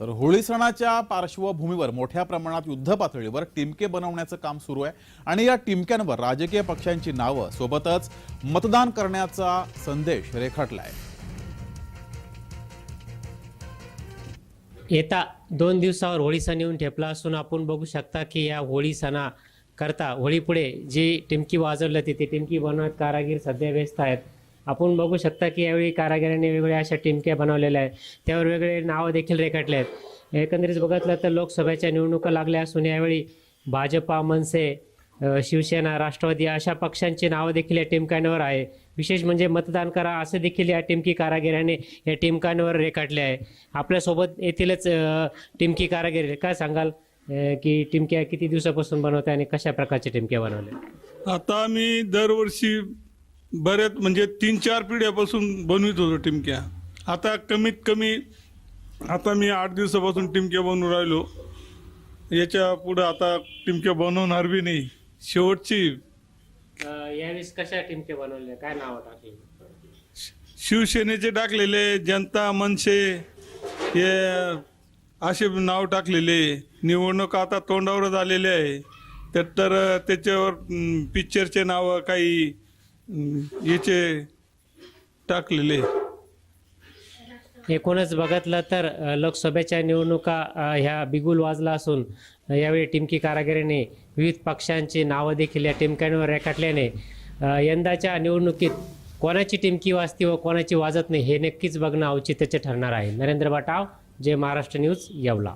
तर होळी सणाच्या पार्श्वभूमीवर मोठ्या प्रमाणात युद्ध पातळीवर टिमके बनवण्याचं काम सुरू आहे. आणि या टिमक्यांवर राजकीय पक्षांची नावं सोबतच मतदान करण्याचा संदेश रेखाटलाय. येता दोन दिवसावर होळी सण येऊन ठेपला असून आपण बघू शकता की या होळी सणा करता होळीपुढे जी टिमकी वाजवली ती ती टिमकी बनवत कारागीर सध्या व्यस्त आहेत. आपण बघू शकता की यावेळी कारागिरांनी वेगवेगळ्या अशा टिमक्या बनवलेल्या आहेत. त्यावर वेगवेगळे नावं देखील रेखाटले आहेत. एकंदरीत बघितलं तर लोकसभेच्या निवडणुका लागल्या असून यावेळी भाजपा मनसे शिवसेना राष्ट्रवादी अशा पक्षांची नावं देखील या टिमकांवर आहे. विशेष म्हणजे मतदान करा असे देखील या टिमकी कारागिराने या टिमकांवर रेखाटले आहे. आपल्यासोबत येथीलच टिमकी कारागिरी. काय सांगाल? की टिमक्या किती दिवसापासून बनवते आणि कशा प्रकारच्या टिमक्या बनवल्या? आता मी दरवर्षी बऱ्याच म्हणजे तीन चार पिढ्यापासून बनवित होतो टिमक्या. आता कमीत कमी आता मी आठ दिवसापासून टिमक्या बनवून राहिलो. याच्या पुढं आता टिमक्या बनवणार बी नाही. शेवटची. यावेळेस कशा टिमक्या बनवल्या? काय नाव टाकली शिवसेनेचे टाकलेले जनता मनसे हे असे नाव टाकलेले. निवडणूक आता तोंडावरच आलेले आहे. तर तर त्याच्यावर पिक्चरचे नाव काही याचे टाकलेले. एकूणच बघितलं तर लोकसभेच्या निवडणुका ह्या बिगुल वाजला असून यावेळी टिमकी कारागिरीने विविध पक्षांची नावं देखील या टिमक्यांवर रेखाटल्याने यंदाच्या निवडणुकीत कोणाची टिमकी वाजती व कोणाची वाजत नाही हे नक्कीच बघणं औचित्याचे ठरणार आहे. नरेंद्र बाटाव जे महाराष्ट्र न्यूज येवला.